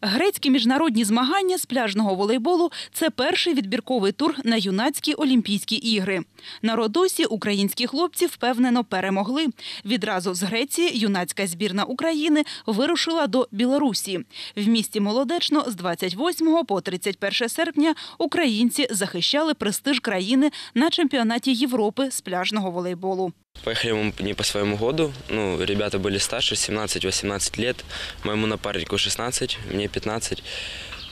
Грецькі міжнародні змагання з пляжного волейболу це перший відбірковий тур на юнацькі Олімпійські ігри. На Родосі українські хлопці впевнено перемогли. Відразу з Греції юнацька збірна України вирушила до Білорусі. В місті Молодечно з 28 по 31 серпня українці захищали престиж країни на чемпіонаті Європи з пляжного волейболу. Поехали мы не по своему году. Ну, ребята были старше, 17-18 лет. Моему напарнику 16, мне 15.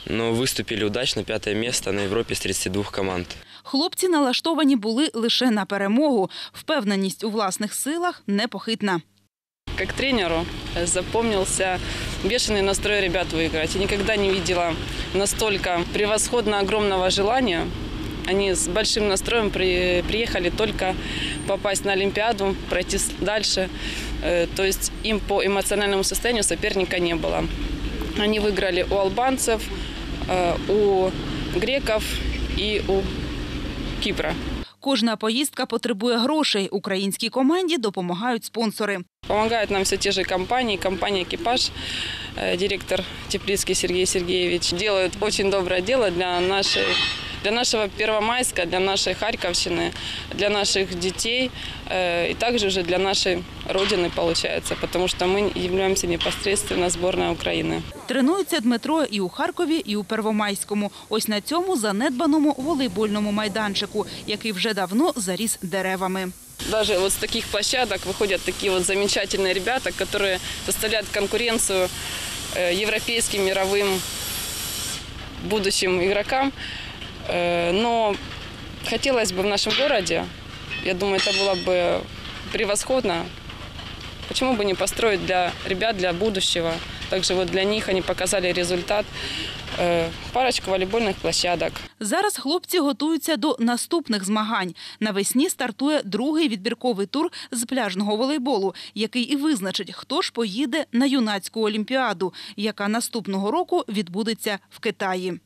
Но выступили удачно, пятое место на Европе с 32 команд. Хлопці налаштовані були лише на перемогу. Впевненість у власних силах непохитна. Как тренеру э, запомнился бешеный настрой ребят выиграть. Я никогда не видела настолько превосходно огромного желания. Они с большим настроем при- приехали только попасть на Олимпиаду, пройти с- дальше. Э, То есть им по эмоциональному состоянию соперника не было. Они выиграли у албанцев, э, у греков и у Кипра. Кожна поїздка потребує грошей. Українській команді допомагають спонсори. Помогают нам все те же компании, компания «Экипаж», э, директор Теплицкий Сергей Сергеевич. Делают очень доброе дело для нашей для нашего Первомайска, для нашей Харьковщины, для наших детей э, и также уже для нашей Родины получается, потому что мы являемся непосредственно сборной Украины. Тренується Дмитро і у Харкові, і у Первомайському. Ось на цьому занедбаному волейбольному майданчику, який вже давно заріс деревами. Даже вот с таких площадок выходят такие вот замечательные ребята, которые составляют конкуренцию э, европейским, мировым будущим игрокам. Э, Но хотелось бы в нашем городе, я думаю, это было бы превосходно. Почему бы не построить для ребят, для будущего? Также вот для них они показали результат. Э, Парочку волейбольных площадок. Зараз хлопці готуються до наступних змагань. Навесні стартує другий відбірковий тур з пляжного волейболу, який і визначить, хто ж поїде на юнацьку олімпіаду, яка наступного року відбудеться в Китаї.